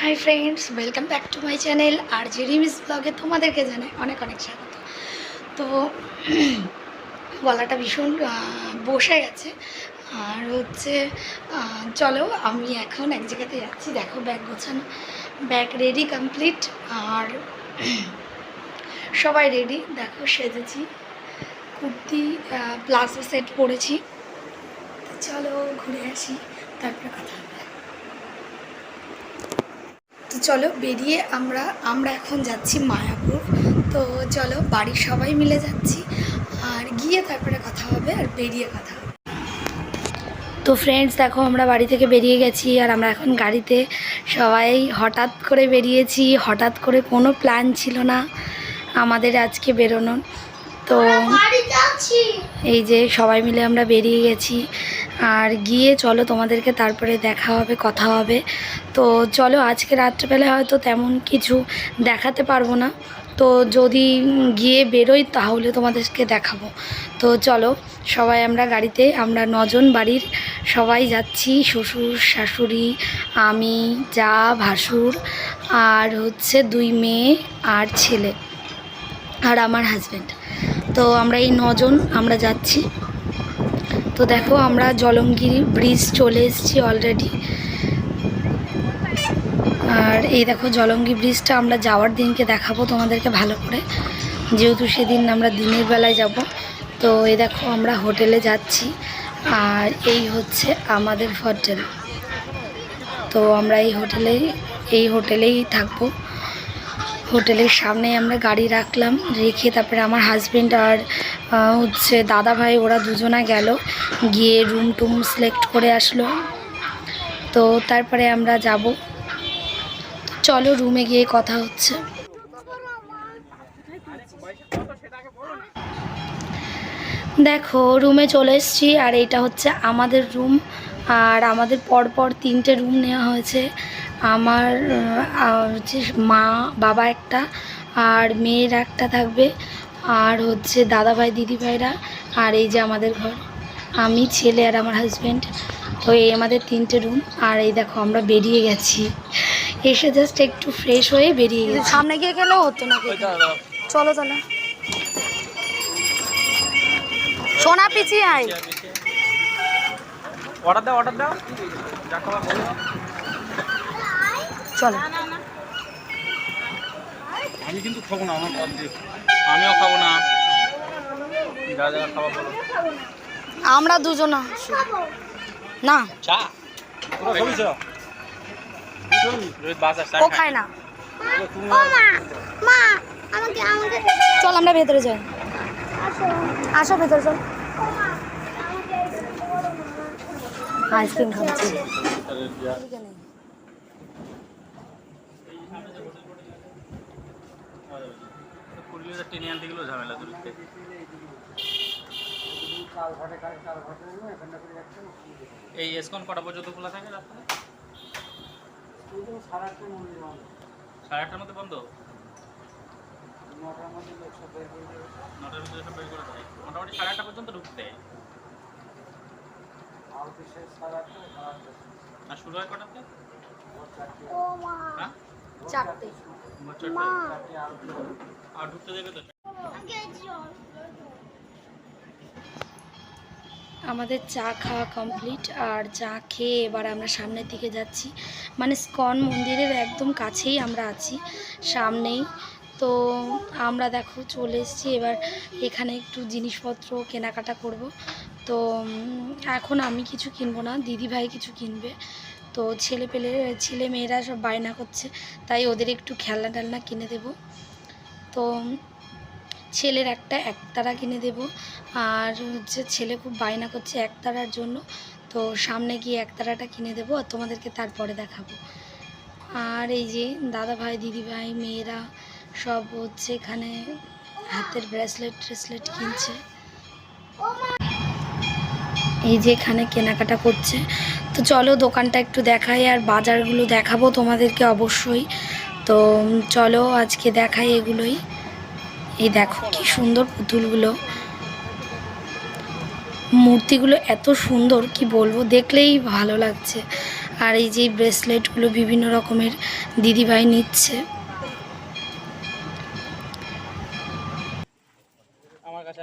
Hi friends welcome back to my channel R J Rimi's ব্লগে তোমাদেরকে জানাই অনেক অনেক স্বাগত। তো, গলাটা ভীষণ বসে গেছে। আর হচ্ছে চলো আমি এখন এক জায়গাতে যাচ্ছি। দেখো ব্যাগ গোছানো ব্যাগ রেডি কমপ্লিট আর সবাই রেডি দেখো সেজেছি, কুর্তি প্লাজো সেট পরেছি। চলো ঘুরে আসি, তারপরে কথা তো চলো বেরিয়ে আমরা আমরা এখন যাচ্ছি মায়াপুর। তো চলো বাড়ির সবাই মিলে যাচ্ছি আর গিয়ে তারপরে কথা হবে আর বেরিয়ে কথা হবে। তো ফ্রেন্ডস দেখো আমরা বাড়ি থেকে বেরিয়ে গেছি আর আমরা এখন গাড়িতে সবাই হঠাৎ করে বেরিয়েছি। হঠাৎ করে কোনো প্ল্যান ছিল না আমাদের আজকে বেরোনোর। তো এই যে সবাই মিলে আমরা বেরিয়ে গেছি। আর গিয়ে চলো তোমাদেরকে তারপরে দেখা হবে, কথা হবে। তো চলো, আজকে রাত্রেবেলায় হয়তো তেমন কিছু দেখাতে পারব না। তো যদি গিয়ে বেরোই তাহলে তোমাদেরকে দেখাবো। তো চলো, সবাই আমরা গাড়িতে, আমরা নজন বাড়ির সবাই যাচ্ছি। শ্বশুর, শাশুড়ি, আমি, যা, ভাসুর, আর হচ্ছে দুই মেয়ে আর ছেলে, আর আমার হাজব্যান্ড তো আমরা এই নজন আমরা যাচ্ছি। তো দেখো, আমরা জলঙ্গির ব্রিজ চলে এসেছি অলরেডি আর এই দেখো, জলঙ্গি ব্রিজটা আমরা যাওয়ার দিনকে দেখাবো তোমাদেরকে ভালো করে। যেহেতু সেদিন আমরা দিনের বেলায় যাব, তো এই দেখো, আমরা হোটেলে যাচ্ছি। আর এই হচ্ছে আমাদের হোটেল। তো আমরা এই হোটেলে, এই হোটেলেই থাকব। হোটেলের সামনে আমরা গাড়ি রাখলাম, রেখে তারপরে আমার হাজবেন্ড আর হচ্ছে দাদা ভাই ওরা দুজনা গেল, গিয়ে রুম টুম সিলেক্ট করে আসলো। তো তারপরে আমরা যাব। চলো রুমে গিয়ে কথা হচ্ছে। দেখো রুমে চলে এসেছি আর এইটা হচ্ছে আমাদের রুম আর আমাদের পরপর তিনটে রুম নেওয়া হয়েছে। আমার হচ্ছে মা বাবা একটা আর মেয়ের একটা থাকবে আর হচ্ছে দাদা ভাই দিদি ভাইরা আর এই যে আমাদের ঘর। আমি ছেলে আর আমার হাজব্যান্ড তো এই আমাদের তিনটে রুম আর এই দেখো আমরা বেরিয়ে গেছি। এসে জাস্ট একটু ফ্রেশ হয়ে বেরিয়ে গেছি। সামনে গিয়ে গেলেও হতো না চলো চলো। সোনা পিছিয়ে আয়। অর্ডার দাও অর্ডার দাও। চলো। আমি কিন্তু খাব না আমার আমিও খাব না। আমরা দুজন। না। চা? ও খায়। না। চল আমরা ভেতরে যাই। আসো ভেতরে চল। আইসক্রিম খাচ্ছি পুরুলিয়াতে টেনে আনতে গেলেও ঝামেলা দূরতে এই এসকন কটা পর্যন্ত খোলা থাকে রাস্তায় সাড়ে আটটার মধ্যে বন্ধ? নটার মধ্যে নটার ভিতরে সব বের করে দেয়। মোটামুটি সাড়ে আটটা পর্যন্ত ঢুকতে দেয়। আর শুরু হয় কটাতে হ্যাঁ? চারটে। চারটে? আর ঢুকতে দেবে তো? আমাদের চা খাওয়া কমপ্লিট আর চা খেয়ে এবার আমরা সামনের দিকে যাচ্ছি। মানে স্কন মন্দিরের একদম কাছেই আমরা আছি, সামনেই। তো আমরা দেখো চলে এসেছি, এবার এখানে একটু জিনিসপত্র কেনাকাটা করব। তো এখন আমি কিছু কিনবো না দিদি ভাই কিছু কিনবে। তো ছেলে পেলে ছেলে মেয়েরা সব বায়না করছে, তাই ওদের একটু খেলনা টেলনা কিনে দেবো। তো ছেলের একটা একতারা কিনে দেব। আর হচ্ছে ছেলে খুব বায়না করছে একতারার জন্য। তো সামনে গিয়ে একতারাটা কিনে দেবো আর তোমাদেরকে তারপরে দেখাবো। আর এই যে দাদা ভাই দিদি ভাই মেয়েরা সব হচ্ছে এখানে হাতের ব্রেসলেট ট্রেসলেট কিনছে। এই যে এখানে কেনাকাটা করছে। তো চলো দোকানটা একটু দেখাই আর বাজারগুলো দেখাবো তোমাদেরকে অবশ্যই। তো চলো আজকে দেখাই এগুলোই। এই দেখো কি সুন্দর পুতুলগুলো। মূর্তিগুলো এত সুন্দর, কি বলব, দেখলেই ভালো লাগছে। আর এই যে ব্রেসলেটগুলো বিভিন্ন রকমের দিদিভাই নিচ্ছে। আমার কাছে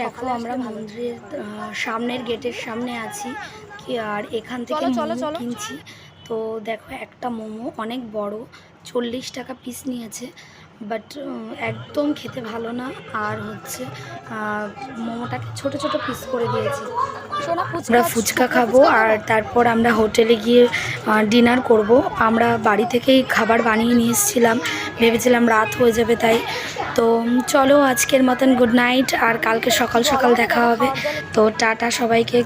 দেখো আমরা মন্দিরের সামনের গেটের সামনে আছি। কি আর এখান থেকে কিনছি। তো দেখো একটা মোমো অনেক বড় চল্লিশ টাকা পিস নিয়েছে। বাট একদম খেতে ভালো না। আর হচ্ছে মোমোটাকে ছোট ছোট পিস করে দিয়েছি। আমরা ফুচকা খাব আর তারপর আমরা হোটেলে গিয়ে ডিনার করব। আমরা বাড়ি থেকেই খাবার বানিয়ে নিয়ে এসেছিলাম। ভেবেছিলাম রাত হয়ে যাবে তাই। তো চলো আজকের মতন গুড নাইট আর কালকে সকাল সকাল দেখা হবে। তো টাটা সবাইকে